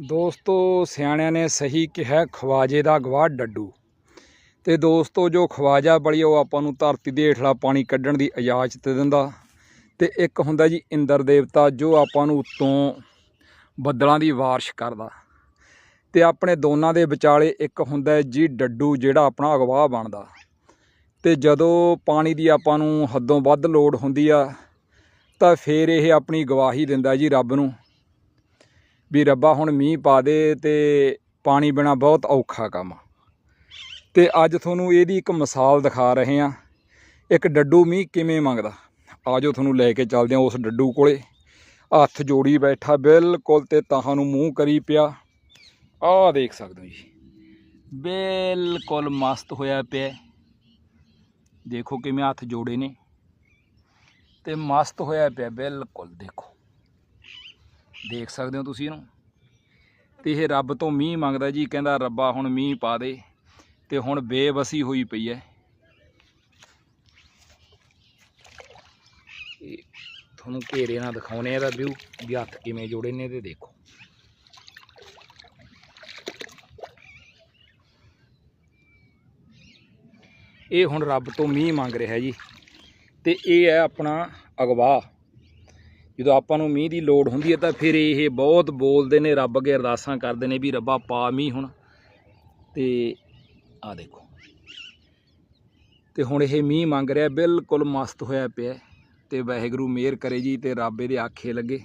ਦੋਸਤੋ, ਸਿਆਣਿਆਂ ਨੇ ਸਹੀ ਕਿਹਾ, ਖਵਾਜੇ ਦਾ ਗਵਾਹ ਡੱਡੂ। ਤੇ ਦੋਸਤੋ, ਜੋ ਖਵਾਜਾ ਬਲੀ, ਉਹ ਆਪਾਂ ਨੂੰ ਧਰਤੀ ਦੇ ਹੇਠਲਾ ਪਾਣੀ ਕੱਢਣ ਦੀ ਇਜਾਜ਼ਤ ਦਿੰਦਾ। ਤੇ ਇੱਕ ਹੁੰਦਾ ਜੀ ਇੰਦਰ ਦੇਵਤਾ, ਜੋ ਆਪਾਂ ਨੂੰ ਉੱਤੋਂ ਬੱਦਲਾਂ ਦੀ ਵਾਰਸ਼ ਕਰਦਾ। ਤੇ ਆਪਣੇ ਦੋਨਾਂ ਦੇ ਵਿਚਾਲੇ ਇੱਕ ਹੁੰਦਾ ਜੀ ਡੱਡੂ, ਜਿਹੜਾ ਆਪਣਾ ਅਗਵਾ ਬਣਦਾ। ਤੇ ਜਦੋਂ ਪਾਣੀ ਦੀ ਆਪਾਂ ਨੂੰ ਹੱਦੋਂ ਵੱਧ ਲੋੜ ਹੁੰਦੀ ਆ, ਤਾਂ ਫੇਰ ਇਹ ਆਪਣੀ ਗਵਾਹੀ ਦਿੰਦਾ ਜੀ ਰੱਬ ਨੂੰ। ਵੀ ਰੱਬਾ ਹੁਣ ਮੀਂਹ ਪਾ ਦੇ ਤੇ ਪਾਣੀ ਬਿਨਾ ਬਹੁਤ ਔਖਾ ਕੰਮ ਆ। ਤੇ ਅੱਜ ਤੁਹਾਨੂੰ ਇਹਦੀ ਇੱਕ ਮਿਸਾਲ ਦਿਖਾ ਰਹੇ ਆ ਇੱਕ ਡੱਡੂ ਮੀਂਹ ਕਿਵੇਂ ਮੰਗਦਾ? ਆਜੋ ਤੁਹਾਨੂੰ ਲੈ ਕੇ ਚੱਲਦੇ ਆ ਉਸ ਡੱਡੂ ਕੋਲੇ। ਹੱਥ ਜੋੜੀ ਬੈਠਾ, ਬਿਲਕੁਲ ਤੇ ਤਾਹਾਂ ਨੂੰ ਮੂੰਹ ਕਰੀ ਪਿਆ। ਆਹ ਦੇਖ ਸਕਦੇ ਹੋ ਜੀ। ਬਿਲਕੁਲ ਮਸਤ ਹੋਇਆ ਪਿਆ। ਦੇਖੋ ਕਿਵੇਂ ਹੱਥ ਜੋੜੇ ਨੇ। ਤੇ ਮਸਤ ਹੋਇਆ ਪਿਆ, ਬਿਲਕੁਲ ਦੇਖੋ। ਦੇਖ ਸਕਦੇ ਹੋ ਤੁਸੀਂ ਇਹਨੂੰ। ਤੇ ਇਹ ਰੱਬ ਤੋਂ ਮੀਂਹ ਮੰਗਦਾ ਜੀ, ਕਹਿੰਦਾ ਰੱਬਾ ਹੁਣ ਮੀਂਹ ਪਾ ਦੇ, ਤੇ ਹੁਣ ਬੇਵਸੀ ਹੋਈ ਪਈ ਹੈ ਤੁਹਾਨੂੰ ਘੇਰੇ ਨਾਲ ਦਿਖਾਉਨੇ ਆ ਇਹਦਾ ਵਿਊ ਵੀ ਹੱਥ ਕਿਵੇਂ ਜੋੜੇ ਨੇ ਤੇ ਦੇਖੋ। ਇਹ ਹੁਣ ਰੱਬ ਤੋਂ ਮੀਂਹ ਮੰਗ ਰਿਹਾ ਜੀ, ਤੇ ਇਹ ਹੈ ਆਪਣਾ ਅਗਵਾ ਜਦੋਂ ਆਪਾਂ ਨੂੰ ਮੀਂਹ ਦੀ ਲੋੜ ਹੁੰਦੀ ਹੈ ਤਾਂ ਫਿਰ ਇਹ ਬਹੁਤ ਬੋਲਦੇ ਨੇ, ਰੱਬ ਅੱਗੇ ਅਰਦਾਸਾਂ ਕਰਦੇ ਨੇ ਵੀ ਰੱਬਾ ਪਾ ਮੀਂਹ ਹੁਣ। ਤੇ ਆ ਦੇਖੋ। ਤੇ ਹੁਣ ਇਹ ਮੀਂਹ ਮੰਗ ਰਿਹਾ, ਬਿਲਕੁਲ ਮਸਤ ਹੋਇਆ ਪਿਆ ਹੈ। ਤੇ ਵਾਹਿਗੁਰੂ ਮਿਹਰ ਕਰੇ ਜੀ ਤੇ ਰੱਬ ਇਹਦੇ ਆਖੇ ਲੱਗੇ।